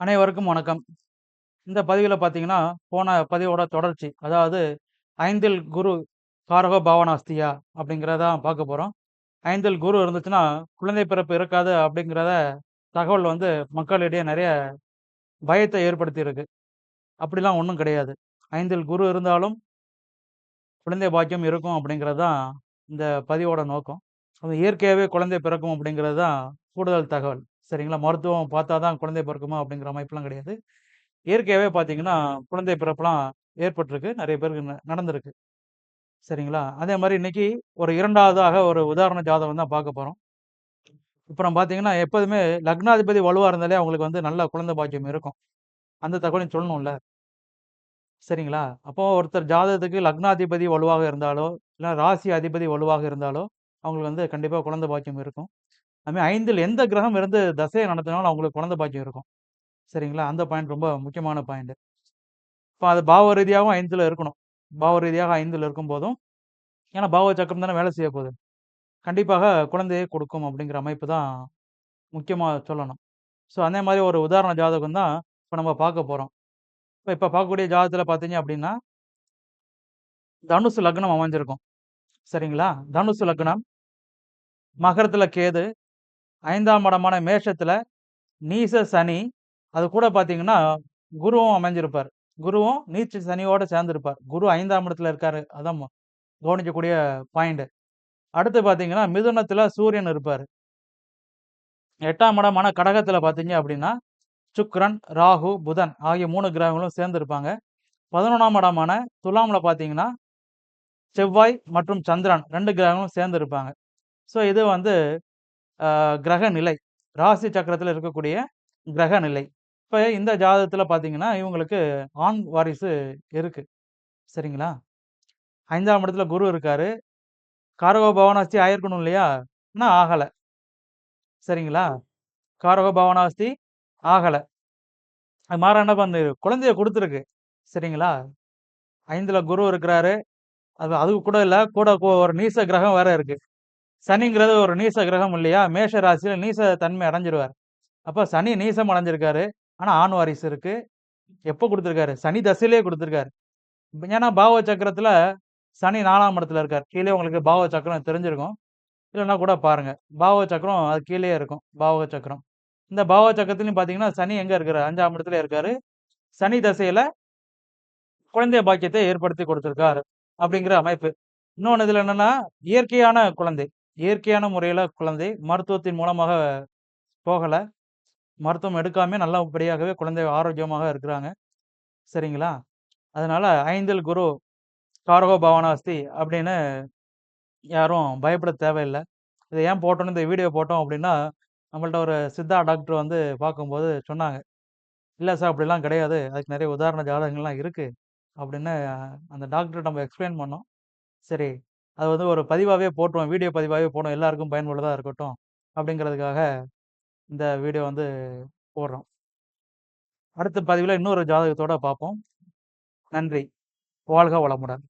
அனைவருக்கும் வணக்கம். இந்த பதிவில் பார்த்தீங்கன்னா, போன பதிவோட தொடர்ச்சி. அதாவது "ஐந்தில் குரு காரகோ பாவனாஸ்தியா" அப்படிங்கிறதான் பார்க்க போகிறோம் ஐந்தில் குரு இருந்துச்சுன்னா, குழந்தை பிறப்பு இருக்காது அப்படிங்கிறத தகவல் வந்து மக்களிடையே நிறைய பயத்தை ஏற்படுத்தியிருக்கு. அப்படிலாம் ஒன்றும் கிடையாது. ஐந்தில் குரு இருந்தாலும் குழந்தை பாக்கியம் இருக்கும் அப்படிங்கிறது தான் இந்த பதிவோட நோக்கம். அது இயற்கையாகவே குழந்தை பிறக்கும் அப்படிங்கிறது தான் கூடுதல் தகவல். சரிங்களா? மருத்துவம் பார்த்தா தான் குழந்தை பிறக்குமா அப்படிங்கிற அமைப்புலாம் கிடையாது. இயற்கையாகவே பார்த்தீங்கன்னா, குழந்தை பிறப்புலாம் ஏற்பட்டிருக்கு. நிறைய பேருக்கு ந நடந்திருக்கு. சரிங்களா? அதே மாதிரி இன்னைக்கு ஒரு இரண்டாவதாக ஒரு உதாரண ஜாதகம் தான் பார்க்க போகிறோம் இப்போ நம்ம பார்த்தீங்கன்னா, எப்போதுமே லக்னாதிபதி வலுவாக இருந்தாலே அவங்களுக்கு வந்து நல்ல குழந்தை பாக்கியம் இருக்கும். அந்த தகவலையும் சொல்லணும்ல. சரிங்களா? அப்போ ஒருத்தர் ஜாதகத்துக்கு லக்னாதிபதி வலுவாக இருந்தாலோ, இல்லை ராசி அதிபதி வலுவாக இருந்தாலோ, அவங்களுக்கு வந்து கண்டிப்பாக குழந்தை பாக்கியம் இருக்கும். அதுமாரி ஐந்தில் எந்த கிரகம் இருந்து தசையை நடத்தினாலும் அவங்களுக்கு குழந்தை பாக்கியம் இருக்கும். சரிங்களா? அந்த பாயிண்ட் ரொம்ப முக்கியமான பாயிண்ட். இப்போ அது பாவ ரீதியாகவும் ஐந்தில் இருக்கணும். பாவ ரீதியாக ஐந்தில் இருக்கும் போதும் ஏன்னா பாவ சக்கரம் தானே வேலை செய்ய போகுது. கண்டிப்பாக குழந்தையே கொடுக்கும் அப்படிங்கிற அமைப்பு தான் முக்கியமாக சொல்லணும். ஸோ அதே மாதிரி ஒரு உதாரண ஜாதகம் தான் இப்போ நம்ம பார்க்க போகிறோம் இப்போ இப்போ பார்க்கக்கூடிய ஜாதகத்தில் பார்த்தீங்க அப்படின்னா தனுசு லக்னம் அமைஞ்சிருக்கும். சரிங்களா? தனுசு லக்னம். மகரத்தில் கேது. ஐந்தாம் இடமான மேஷத்தில் நீச சனி. அது கூட பார்த்தீங்கன்னா, குருவும் அமைஞ்சிருப்பார். குருவும் நீச்ச சனியோடு சேர்ந்திருப்பார். குரு ஐந்தாம் இடத்துல இருக்காரு. அதான் கவனிக்கக்கூடிய பாயிண்ட். அடுத்து பார்த்தீங்கன்னா, மிதுனத்தில் சூரியன் இருப்பார் எட்டாம் இடமான கடகத்தில் பார்த்தீங்க அப்படின்னா, சுக்ரன் ராகு, புதன் ஆகிய மூணு கிரகங்களும் சேர்ந்துருப்பாங்க பதினொன்றாம் இடமான துலாமில் பார்த்தீங்கன்னா, செவ்வாய் மற்றும் சந்திரன் ரெண்டு கிரகங்களும் சேர்ந்துருப்பாங்க ஸோ இது வந்து கிரக நிலை. ராசி சக்கரத்தில் இருக்கக்கூடிய கிரக நிலை. இப்போ இந்த ஜாதகத்தில் பார்த்தீங்கன்னா, இவங்களுக்கு ஆண் வாரிசு இருக்குது சரிங்களா? ஐந்தாம் இடத்துல குரு இருக்கார் காரகோ பவனாஸ்தி ஆயிருக்கணும் இல்லையா? ஆனால் ஆகலை சரிங்களா? காரகோ பவனாஸ்தி ஆகலை அது மாற என்ன பண்ணுது? குழந்தைய கொடுத்துருக்கு சரிங்களா? ஐந்தில் குரு இருக்கிறாரு. அது அது கூட இல்லை கூட ஒரு நீச கிரகம் வேற இருக்குது சனிங்கிறது ஒரு நீச கிரகம் இல்லையா? மேஷ ராசியில் நீச தன்மை அடைஞ்சிருவார். அப்போ சனி நீசம் அடைஞ்சிருக்காரு. ஆனால் ஆண் வாரிசு இருக்கு. எப்போ கொடுத்துருக்காரு சனி தசையிலேயே கொடுத்துருக்காரு ஏன்னா பாவ சக்கரத்தில் சனி நாலாம் இடத்துல இருக்கார். கீழே உங்களுக்கு பாவ சக்கரம் தெரிஞ்சிருக்கும். இல்லைன்னா கூட பாருங்க. பாவ சக்கரம் அது கீழே இருக்கும். பாவக சக்கரம். இந்த பாவ சக்கரத்துலையும் பார்த்தீங்கன்னா, சனி எங்கே இருக்காரு? அஞ்சாம் இடத்துல இருக்காரு. சனி தசையில் குழந்தை பாக்கியத்தை ஏற்படுத்தி கொடுத்துருக்காரு அப்படிங்கிற அமைப்பு. இன்னொன்று இதில் என்னன்னா, இயற்கையான குழந்தை. இயற்கையான முறையில் குழந்தை. மருத்துவத்தின் மூலமாக போகலை மருத்துவம் எடுக்காமயே நல்லபடியாகவே குழந்தை ஆரோக்கியமாக இருக்கிறாங்க. சரிங்களா? அதனால் ஐந்தில் குரு காரகோ பவானாஸ்தி அப்படின்னு யாரும் பயப்பட தேவையில்லை இதை ஏன் போட்டோம்னு இந்த வீடியோ போட்டோம் அப்படின்னா, நம்மள்ட்ட ஒரு சித்தா டாக்டர் வந்து பார்க்கும்போது சொன்னாங்க. இல்லை சார் அப்படிலாம் கிடையாது. அதுக்கு நிறைய உதாரண ஜாதகங்கள்லாம் இருக்குது அப்படின்னு அந்த டாக்டர் நம்ம எக்ஸ்ப்ளைன் பண்ணோம். சரி, அது வந்து ஒரு பதிவாகவே போட்டுருவோம். வீடியோ பதிவாகவே போடுவோம். எல்லாருக்கும் பயனுள்ளதாக இருக்கட்டும். அப்படிங்கிறதுக்காக இந்த வீடியோ வந்து போடுறோம். அடுத்த பதிவில் இன்னொரு ஜாதகத்தோடு பார்ப்போம். நன்றி. வாழ்க வளமுடன்.